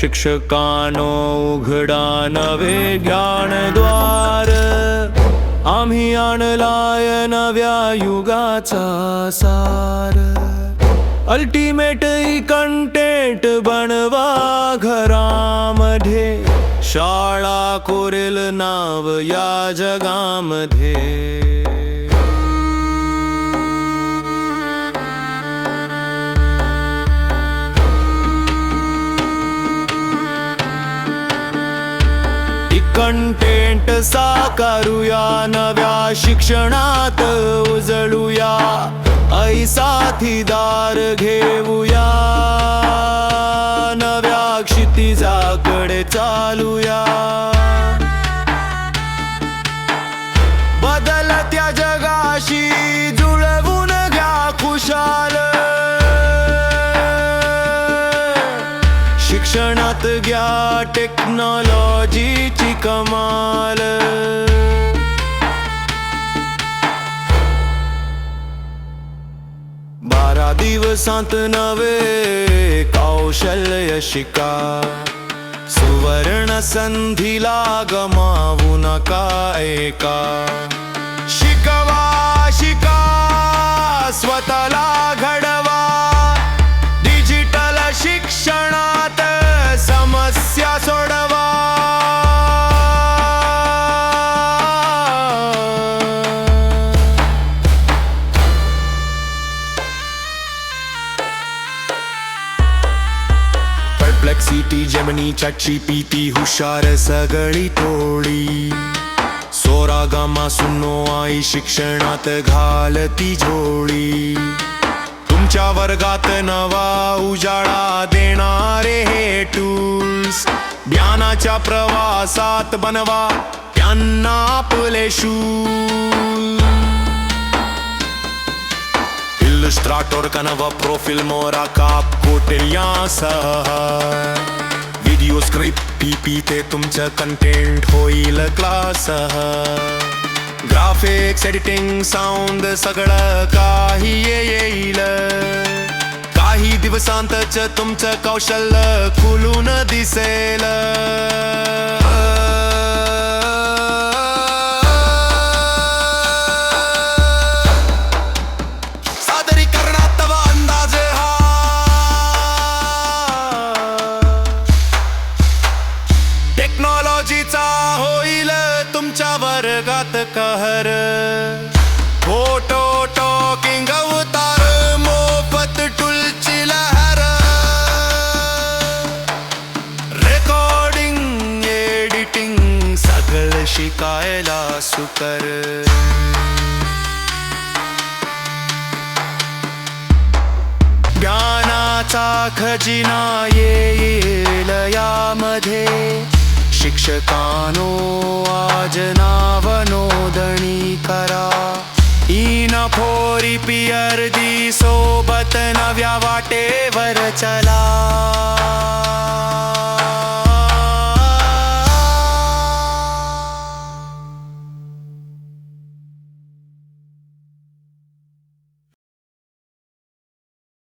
शिक्षकानो उघडा नवे ज्ञानद्वार. आम्ही आणलाय नव्या युगाचा सार. अल्टिमेट कंटेंट बनवा घरामध्ये. शाळा कोरेल नाव या जगामध्ये. कंटेंट साकारूया नव्या शिक्षणात उजळूया. ऐ साथीदार घेऊया. नव्या क्षितिजाकडे चालूया. बदलत्या जगाशी जुळवून घ्या टेक्नॉलॉजीची कमाल. बारा दिवसांत नवे कौशल्य शिका सुवर्ण संधीला गमावू नका एका. शिकवा परप्लेक्सिटी जमनी चॅटची पीती हुशार सगळी टोळी. सोरा गामा सुनो आई शिक्षणात घालती झोळी. तुमच्या वर्गात नवा उजाळा देणारे हे टूल्स. ज्ञानाच्या प्रवासात बनवा त्यांना आपले शूल. इल्युस्ट्राटोर कनवा प्रोफिल मोरा काप कोटिल्या व्हिडिओ स्क्रिप्ट पी ते तुमचं कंटेंट होईल क्लास ग्राफिक्स एडिटिंग साऊंड सगळं काही येईल. काही दिवसांतच तुमचं कौशल्य खुलून दिसेल. तुमच्या कहर. फोटो टॉकिंग अवतार मोफत टुलची लहर. रेकॉर्डिंग एडिटिंग सगळं शिकायला सुकर. ज्ञानाचा खजिना येईल यामध्ये. शिक्षकानो नो वाजनावनोदनी करा। ई न फोरि सोबत नव्या वाटे वरचला